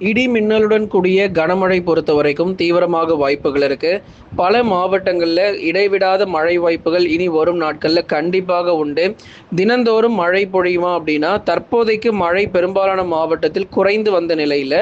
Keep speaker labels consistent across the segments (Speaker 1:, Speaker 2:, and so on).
Speaker 1: இடி மின்னலுடன் கூடிய கனமழை பொறுத்த வரைக்கும் தீவிரமாக வாய்ப்புகள் இருக்கு. பல மாவட்டங்களில் இடைவிடாத மழை வாய்ப்புகள் இனி வரும் நாட்களில் கண்டிப்பாக உண்டு. தினந்தோறும் மழை பொழியுமா அப்படின்னா தற்போதைக்கு மழை பெரும்பாலான மாவட்டத்தில் குறைந்து வந்த நிலையில்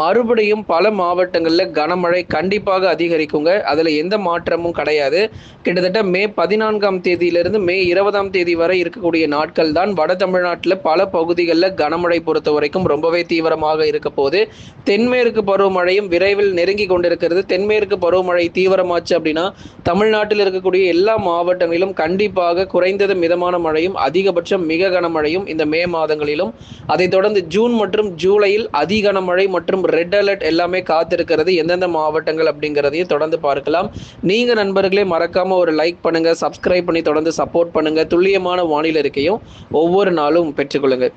Speaker 1: மறுபடியும் பல மாவட்டங்களில் கனமழை கண்டிப்பாக அதிகரிக்குங்க. அதில் எந்த மாற்றமும் கிடையாது. கிட்டத்தட்ட மே பதினான்காம் தேதியிலிருந்து மே இருபதாம் தேதி வரை இருக்கக்கூடிய நாட்கள் தான் வட தமிழ்நாட்டில் பல பகுதிகளில் கனமழை பொறுத்த வரைக்கும் ரொம்பவே தீவிரமாக இருக்க போது தென்மேற்கு பருவமழையும் விரைவில் நெருங்கி கொண்டிருக்கிறது. தென்மேற்கு பருவமழை தீவிரமாச்சு அப்படின்னா தமிழ்நாட்டில் இருக்கக்கூடிய எல்லா மாவட்டங்களிலும் கண்டிப்பாக குறைந்தது மிதமான மழையும் அதிகபட்சம் மிக கனமழையும் இந்த மே மாதங்களிலும். அதைத் தொடர்ந்து ஜூன் மற்றும் ஜூலையில் அதி கனமழை மற்றும் ரெட் அலர்ட் எல்லாமே காத்திருக்கிறது. எந்தெந்த மாவட்டங்கள் அப்படிங்கிறதையும் தொடர்ந்து பார்க்கலாம். நீங்க நண்பர்களே மறக்காம ஒரு லைக் பண்ணுங்க சப்ஸ்கிரைப் பண்ணி தொடர்ந்து சப்போர்ட் பண்ணுங்க. துல்லியமான வானிலை இருக்கையும் ஒவ்வொரு நாளும் பெற்றுக்கொள்ளுங்க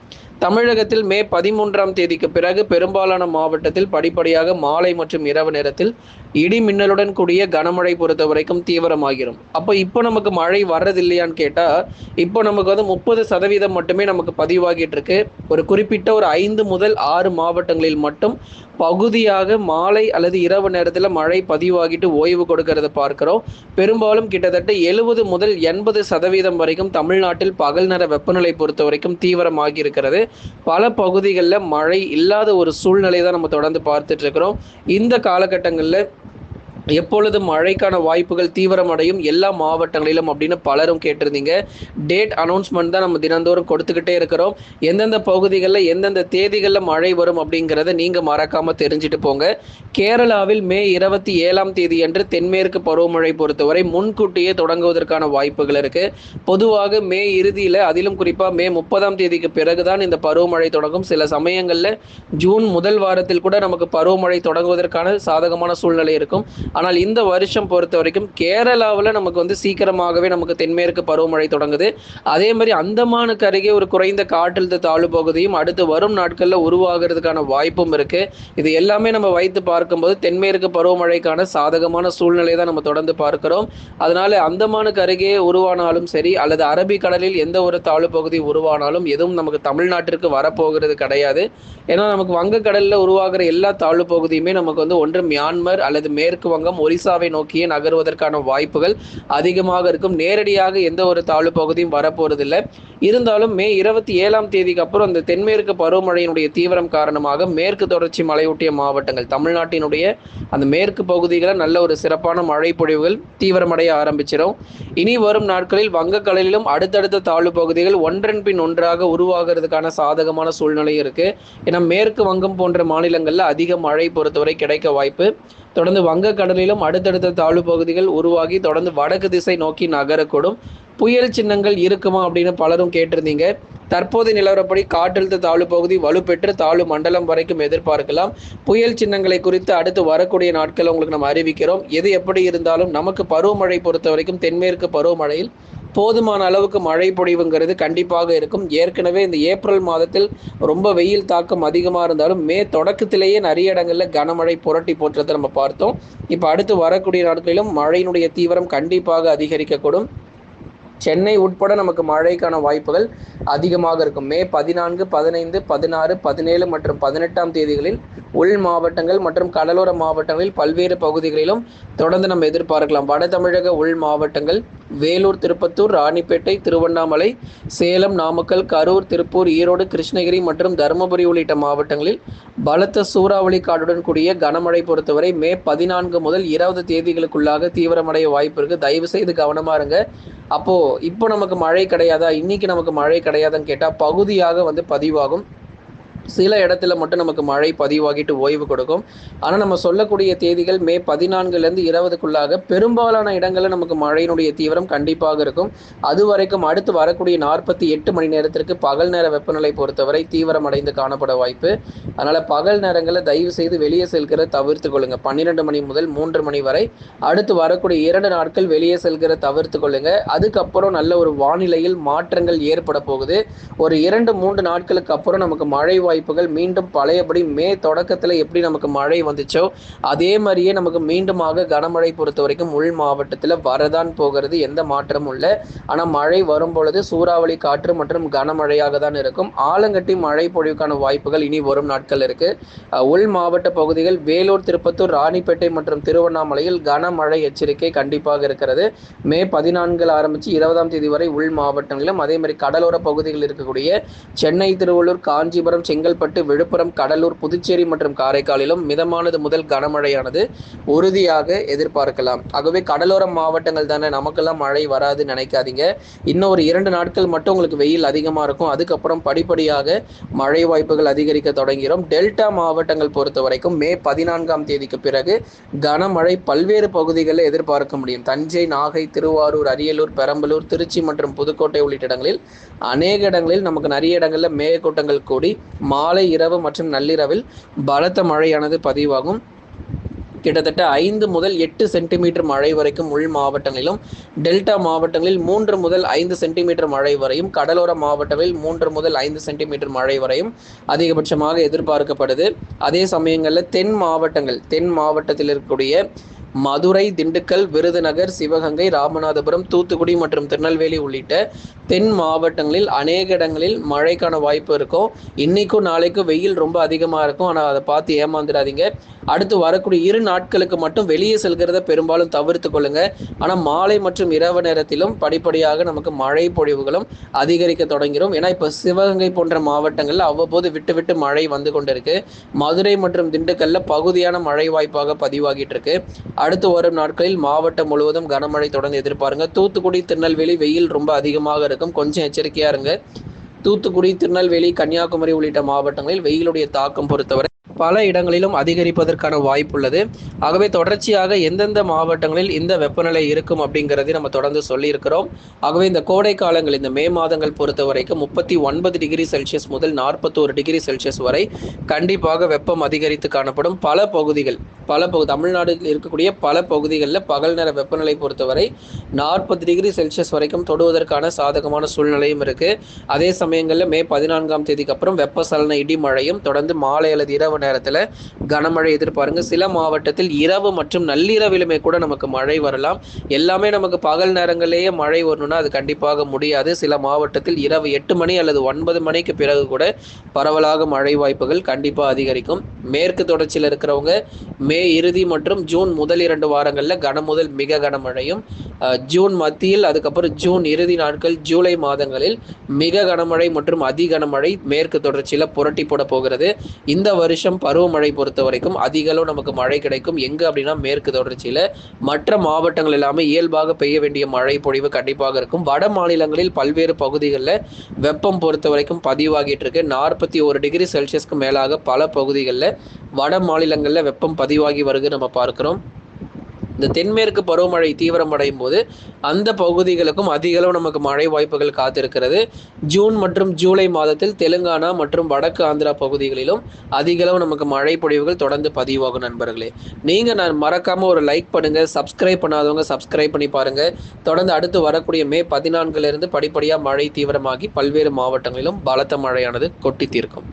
Speaker 1: தமிழகத்தில் மே பதிமூன்றாம் தேதிக்கு பிறகு பெரும்பாலான மாவட்டத்தில் படிப்படியாக மாலை மற்றும் இரவு நேரத்தில் இடி மின்னலுடன் கூடிய கனமழை பொறுத்த வரைக்கும் தீவிரமாகிடும் அப்போ இப்போ நமக்கு மழை வர்றது இல்லையான்னு கேட்டால் இப்போ நமக்கு வந்து முப்பது சதவீதம் மட்டுமே நமக்கு பதிவாகிட்டு இருக்கு. ஒரு குறிப்பிட்ட ஒரு ஐந்து முதல் ஆறு மாவட்டங்களில் மட்டும் பகுதியாக மாலை அல்லது இரவு நேரத்தில் மழை பதிவாகிட்டு ஓய்வு கொடுக்கறத பார்க்கிறோம். பெரும்பாலும் கிட்டத்தட்ட எழுபது முதல் எண்பது சதவீதம் வரைக்கும் தமிழ்நாட்டில் பகல் நேர வெப்பநிலை பொறுத்த வரைக்கும் தீவிரமாகி இருக்கிறது பல பகுதிகளில் மழை இல்லாத ஒரு சூழ்நிலை தான் நம்ம தொடர்ந்து பார்த்துட்டு இருக்கிறோம். இந்த காலகட்டங்களில் எப்பொழுது மழைக்கான வாய்ப்புகள் தீவிரமடையும் எல்லா மாவட்டங்களிலும் அப்படின்னு பலரும் கேட்டிருந்தீங்க. டேட் அனௌன்ஸ்மெண்ட் தான் நம்ம தினந்தோறும் கொடுத்துக்கிட்டே இருக்கிறோம். எந்தெந்த பகுதிகளில் எந்தெந்த தேதிகளில் மழை வரும் அப்படிங்கிறத நீங்கள் மறக்காமல் தெரிஞ்சுட்டு போங்க. கேரளாவில் மே இருபத்தி ஏழாம் தேதி அன்று தென்மேற்கு பருவமழை பொறுத்தவரை முன்கூட்டியே தொடங்குவதற்கான வாய்ப்புகள் இருக்கு. பொதுவாக மே இறுதியில் அதிலும் குறிப்பாக மே முப்பதாம் தேதிக்கு பிறகுதான் இந்த பருவமழை தொடங்கும். சில சமயங்களில் ஜூன் முதல் வாரத்தில் கூட நமக்கு பருவமழை தொடங்குவதற்கான சாதகமான சூழ்நிலை இருக்கும். ஆனால் இந்த வருஷம் பொறுத்த வரைக்கும் கேரளாவில் நமக்கு வந்து சீக்கிரமாகவே நமக்கு தென்மேற்கு பருவமழை தொடங்குது. அதே மாதிரி அந்தமானுக்கு அருகே ஒரு குறைந்த காற்றழுத்த தாழ்வு பகுதியும் அடுத்து வரும் நாட்களில் உருவாகிறதுக்கான வாய்ப்பும் இருக்கு. இது எல்லாமே நம்ம வைத்து பார்க்கும்போது தென்மேற்கு பருவமழைக்கான சாதகமான சூழ்நிலை தான் நம்ம தொடர்ந்து பார்க்கிறோம். அதனால அந்தமானுக்கு அருகே உருவானாலும் சரி அல்லது அரபிக்கடலில் எந்த ஒரு தாழ்வு பகுதி உருவானாலும் எதுவும் நமக்கு தமிழ்நாட்டிற்கு வரப்போகிறது கிடையாது. ஏன்னா நமக்கு வங்கக்கடலில் உருவாகிற எல்லா தாழ்வு பகுதியுமே நமக்கு வந்து ஒன்று மியான்மர் அல்லது மேற்கு வங்கம் ஒரிசாவை நோக்கியே நகர்வதற்கான வாய்ப்புகள் அதிகமாக இருக்கும். நேரடியாக எந்த ஒரு தாழ்வு பகுதியும் வரப்போறதில்லை. இருந்தாலும் மே இருபத்தி ஏழாம் தேதிக்கு அப்புறம் அந்த தென்மேற்கு பருவமழையினுடைய தீவிரம் காரணமாக மேற்கு தொடர்ச்சி மலையொட்டிய மாவட்டங்கள் தமிழ்நாட்டினுடைய அந்த மேற்கு பகுதிகளில் நல்ல ஒரு சிறப்பான மழை பொழிவுகள் தீவிரமடைய ஆரம்பிச்சிடும் இனி வரும் நாட்களில் வங்கக்கடலிலும் அடுத்தடுத்த தாழ்வு பகுதிகள் ஒன்றன் பின் ஒன்றாக உருவாகிறதுக்கான சாதகமான சூழ்நிலை இருக்கு. ஏன்னா மேற்கு வங்கம் போன்ற மாநிலங்களில் அதிக மழை பொறுத்தவரை கிடைக்க வாய்ப்பு. தொடர்ந்து வங்கக்கடலிலும் அடுத்தடுத்த தாழ்வு பகுதிகள் உருவாகி தொடர்ந்து வடக்கு திசை நோக்கி நகரக்கூடும். புயல் சின்னங்கள் இருக்குமா அப்படின்னு பலரும் கேட்டிருந்தீங்க. தற்போதைய நிலவரப்படி காற்றழுத்த தாழ்வு பகுதி வலுப்பெற்று தாழ்வு மண்டலம் வரைக்கும் எதிர்பார்க்கலாம். புயல் சின்னங்களை குறித்து அடுத்து வரக்கூடிய நாட்கள் உங்களுக்கு நம்ம அறிவிக்கிறோம். எது எப்படி இருந்தாலும் நமக்கு பருவமழை பொறுத்த வரைக்கும் தென்மேற்கு பருவமழையில் போதுமான அளவுக்கு மழை பொழிவுங்கிறது கண்டிப்பாக இருக்கும். ஏற்கனவே இந்த ஏப்ரல் மாதத்தில் ரொம்ப வெயில் தாக்கம் அதிகமாக இருந்தாலும் மே தொடக்கத்திலேயே நிறைய இடங்களில் கனமழை புரட்டி போற்றதை நம்ம பார்த்தோம். இப்போ அடுத்து வரக்கூடிய நாட்களிலும் மழையினுடைய தீவிரம் கண்டிப்பாக அதிகரிக்கக்கூடும். சென்னை உட்பட நமக்கு மழைக்கான வாய்ப்புகள் அதிகமாக இருக்கும். மே பதினான்கு பதினைந்து பதினாறு பதினேழு மற்றும் பதினெட்டாம் தேதிகளில் உள் மாவட்டங்கள் மற்றும் கடலோர மாவட்டங்களில் பல்வேறு பகுதிகளிலும் தொடர்ந்து நம்ம எதிர்பார்க்கலாம். வட தமிழக உள் மாவட்டங்கள் வேலூர் திருப்பத்தூர் ராணிப்பேட்டை திருவண்ணாமலை சேலம் நாமக்கல் கரூர் திருப்பூர் ஈரோடு கிருஷ்ணகிரி மற்றும் தருமபுரி உள்ளிட்ட மாவட்டங்களில் பலத்த சூறாவளி காடுடன் கூடிய கனமழை பொறுத்தவரை மே பதினான்கு முதல் இருபது தேதிகளுக்குள்ளாக தீவிரமடைய வாய்ப்பு இருக்கு. தயவு செய்து கவனமா இருங்க. அப்போ இப்போ நமக்கு மழை கிடையாதா? இன்னைக்கு நமக்கு மழை கிடையாதான்னு கேட்டால் பகுதியாக வந்து பதிவாகும். சில இடத்துல மட்டும் நமக்கு மழை பதிவாகிட்டு ஓய்வு கொடுக்கும். ஆனால் நம்ம சொல்லக்கூடிய தேதிகள் மே பதினான்குலேருந்து இருபதுக்குள்ளாக பெரும்பாலான இடங்களில் நமக்கு மழையினுடைய தீவிரம் கண்டிப்பாக இருக்கும். அது வரைக்கும் அடுத்து வரக்கூடிய நாற்பத்தி எட்டு மணி நேரத்திற்கு பகல் நேர வெப்பநிலை பொறுத்தவரை தீவிரம் அடைந்து காணப்பட வாய்ப்பு. அதனால் பகல் நேரங்களில் தயவு செய்து வெளியே செல்கிற தவிர்த்து கொள்ளுங்க. பன்னிரெண்டு மணி முதல் மூன்று மணி வரை அடுத்து வரக்கூடிய இரண்டு நாட்கள் வெளியே செல்கிற தவிர்த்து கொள்ளுங்க. அதுக்கப்புறம் நல்ல ஒரு வானிலையில் மாற்றங்கள் ஏற்பட போகுது. ஒரு இரண்டு மூன்று நாட்களுக்கு அப்புறம் நமக்கு மழை வாய்ப்பு வாய்ப்புகள் மீண்டும் பழையபடி மே தொடக்கத்தில் எப்படி நமக்கு மழை வந்துச்சோ அதே மாதிரியே நமக்கு மீண்டுமாக கனமழை பொறுத்த வரைக்கும் உள் மாவட்டத்தில் வரதான் போகிறது எந்த மாற்றமும் இல்லை. ஆனால் மழை வரும் பொழுது சூறாவளி காற்று மற்றும் கனமழையாக தான் இருக்கும். ஆலங்கட்டி மழை பொழிவுக்கான வாய்ப்புகள் இனி வரும் நாட்கள் இருக்கு. உள் மாவட்ட பகுதிகள் வேலூர் திருப்பத்தூர் ராணிப்பேட்டை மற்றும் திருவண்ணாமலையில் கனமழை எச்சரிக்கை கண்டிப்பாக இருக்கிறது. மே பதினான்கில் ஆரம்பித்து இருபதாம் தேதி வரை உள் மாவட்டங்களிலும் அதே மாதிரி கடலோர பகுதிகளில் இருக்கக்கூடிய சென்னை திருவள்ளூர் காஞ்சிபுரம் செங்கல்பட்டு விழுப்புரம் கடலூர் புதுச்சேரி மற்றும் காரைக்காலிலும் மிதமானது முதல் கனமழையானது உறுதியாக எதிர்பார்க்கலாம். ஆகவே கடலோர மாவட்டங்கள் தானே நமக்கெல்லாம் மழை வராதுன்னு நினைக்காதீங்க. இன்னும் ஒரு இரண்டு நாட்கள் மட்டும் உங்களுக்கு வெயில் அதிகமாக இருக்கும். அதுக்கப்புறம் படிப்படியாக மழை வாய்ப்புகள் அதிகரிக்க தொடங்கிறோம். டெல்டா மாவட்டங்கள் பொறுத்த வரைக்கும் மே பதினான்காம் தேதிக்கு பிறகு கனமழை பல்வேறு பகுதிகளில் எதிர்பார்க்க முடியும். தஞ்சை நாகை திருவாரூர் அரியலூர் பெரம்பலூர் திருச்சி மற்றும் புதுக்கோட்டை உள்ளிட்ட இடங்களில் அநேக இடங்களில் நமக்கு நிறைய இடங்களில் மேகக்கூட்டங்கள் கூடி மாலை இரவு மற்றும் நள்ளிரவில் பலத்த மழையானது பதிவாகும். கிட்டத்தட்ட ஐந்து முதல் எட்டு சென்டிமீட்டர் மழை வரைக்கும் உள் மாவட்டங்களிலும் டெல்டா மாவட்டங்களில் மூன்று முதல் ஐந்து சென்டிமீட்டர் மழை வரையும் கடலோர மாவட்டங்களில் மூன்று முதல் ஐந்து சென்டிமீட்டர் மழை வரையும் அதிகபட்சமாக எதிர்பார்க்கப்படுது. அதே சமயங்களில் தென் மாவட்டங்கள் தென் மாவட்டத்தில் இருக்கக்கூடிய மதுரை திண்டுக்கல் விருதுநகர் சிவகங்கை ராமநாதபுரம் தூத்துக்குடி மற்றும் திருநெல்வேலி உள்ளிட்ட தென் மாவட்டங்களில் அநேக இடங்களில் மழைக்கான வாய்ப்பு இருக்கும். இன்னைக்கும் நாளைக்கும் வெயில் ரொம்ப அதிகமாக இருக்கும். ஆனால் அதை பார்த்து ஏமாந்துடாதீங்க. அடுத்து வரக்கூடிய இரு நாட்களுக்கு மட்டும் வெளியே செல்கிறத பெரும்பாலும் தவிர்த்து கொள்ளுங்க. ஆனால் மாலை மற்றும் இரவு நேரத்திலும் படிப்படியாக நமக்கு மழை பொழிவுகளும் அதிகரிக்க தொடங்கிடும் ஏன்னா இப்போ சிவகங்கை போன்ற மாவட்டங்களில் அவ்வப்போது விட்டு விட்டு மழை வந்து கொண்டிருக்கு. மதுரை மற்றும் திண்டுக்கல்ல பகுதியான மழை வாய்ப்பாக பதிவாகிட்டு இருக்கு. அடுத்து வரும் நாட்களில் மாவட்டம் முழுவதும் கனமழை தொடர்ந்து எதிர்பாருங்க. தூத்துக்குடி திருநெல்வேலி வெயில் ரொம்ப அதிகமாக இருக்கும். கொஞ்சம் எச்சரிக்கையா இருங்க. தூத்துக்குடி திருநெல்வேலி கன்னியாகுமரி உள்ளிட்ட மாவட்டங்களில் வெயிலுடைய தாக்கம் பொறுத்தவரை பல இடங்களிலும் அதிகரிப்பதற்கான வாய்ப்பு உள்ளது ஆகவே தொடர்ச்சியாக எந்தெந்த மாவட்டங்களில் இந்த வெப்பநிலை இருக்கும் அப்படிங்கிறதை நம்ம தொடர்ந்து சொல்லியிருக்கிறோம். ஆகவே இந்த கோடை காலங்கள் இந்த மே மாதங்கள் பொறுத்த வரைக்கும் முப்பத்தி ஒன்பது டிகிரி செல்சியஸ் முதல் நாற்பத்தோரு டிகிரி செல்சியஸ் வரை கண்டிப்பாக வெப்பம் அதிகரித்து காணப்படும். பல பகுதிகள் பல பகு தமிழ்நாட்டில் இருக்கக்கூடிய பல பகுதிகளில் பகல் நேர வெப்பநிலை பொறுத்தவரை நாற்பது டிகிரி செல்சியஸ் வரைக்கும் தொடுவதற்கான சாதகமான சூழ்நிலையும் இருக்குது அதே சமயங்களில் மே பதினான்காம் தேதிக்கு அப்புறம் வெப்பசலன இடி மழையும் தொடர்ந்து மாலை அல்லது இரவு நேரத்தில் கனமழை எதிர்பாருங்க. சில மாவட்டத்தில் இரவு மற்றும் நள்ளிரவிலுமே கூட நமக்கு மழை வரலாம். எல்லாமே நமக்கு பகல் நேரங்களிலேயே மழை வரணும்னா அது கண்டிப்பாக முடியாது. சில மாவட்டத்தில் இரவு எட்டு மணி அல்லது ஒன்பது மணிக்கு பிறகு கூட பரவலாக மழை வாய்ப்புகள் கண்டிப்பாக அதிகரிக்கும். மேற்கு தொடர்ச்சியில் இருக்கிறவங்க மே இறுதி மற்றும் ஜூன் முதல் இரண்டு வாரங்களில் கன முதல் மிக கனமழையும் ஜூன் மத்தியில் அதுக்கப்புறம் ஜூன் இறுதி நாட்கள் ஜூலை மாதங்களில் மிக கனமழை மற்றும் அதி கனமழை மேற்கு தொடர்ச்சியில் புரட்டி போட போகிறது. இந்த வருஷம் பருவமழை பொறுத்த வரைக்கும் அதிக அளவு நமக்கு மழை கிடைக்கும். எங்க அப்படின்னா மேற்கு தொடர்ச்சியில். மற்ற மாவட்டங்கள் எல்லாமே இயல்பாக பெய்ய வேண்டிய மழை பொழிவு கண்டிப்பாக இருக்கும். வட மாநிலங்களில் பல்வேறு பகுதிகளில் வெப்பம் பொறுத்த வரைக்கும் பதிவாகிட்டு இருக்கு. நாற்பத்தி ஒரு டிகிரி செல்சியஸ்க்கு மேலாக பல பகுதிகளில் வட மாநிலங்களில் வெப்பம் பதிவாகி வருது நம்ம பார்க்கிறோம். இந்த தென்மேற்கு பருவமழை தீவிரமடையும் போது அந்த பகுதிகளுக்கும் அதிக அளவு நமக்கு மழை வாய்ப்புகள் காத்திருக்கிறது. ஜூன் மற்றும் ஜூலை மாதத்தில் தெலுங்கானா மற்றும் வடக்கு ஆந்திரா பகுதிகளிலும் அதிக அளவு நமக்கு மழை பொழிவுகள் தொடர்ந்து பதிவாகும் நண்பர்களே. நீங்க நான் மறக்காம ஒரு லைக் பண்ணுங்க சப்ஸ்கிரைப் பண்ணாதவங்க சப்ஸ்கிரைப் பண்ணி பாருங்க. தொடர்ந்து அடுத்து வரக்கூடிய மே பதினான்குல இருந்து படிப்படியாக மழை தீவிரமாகி பல்வேறு மாவட்டங்களிலும் பலத்த மழையானது கொட்டி தீர்க்கும்.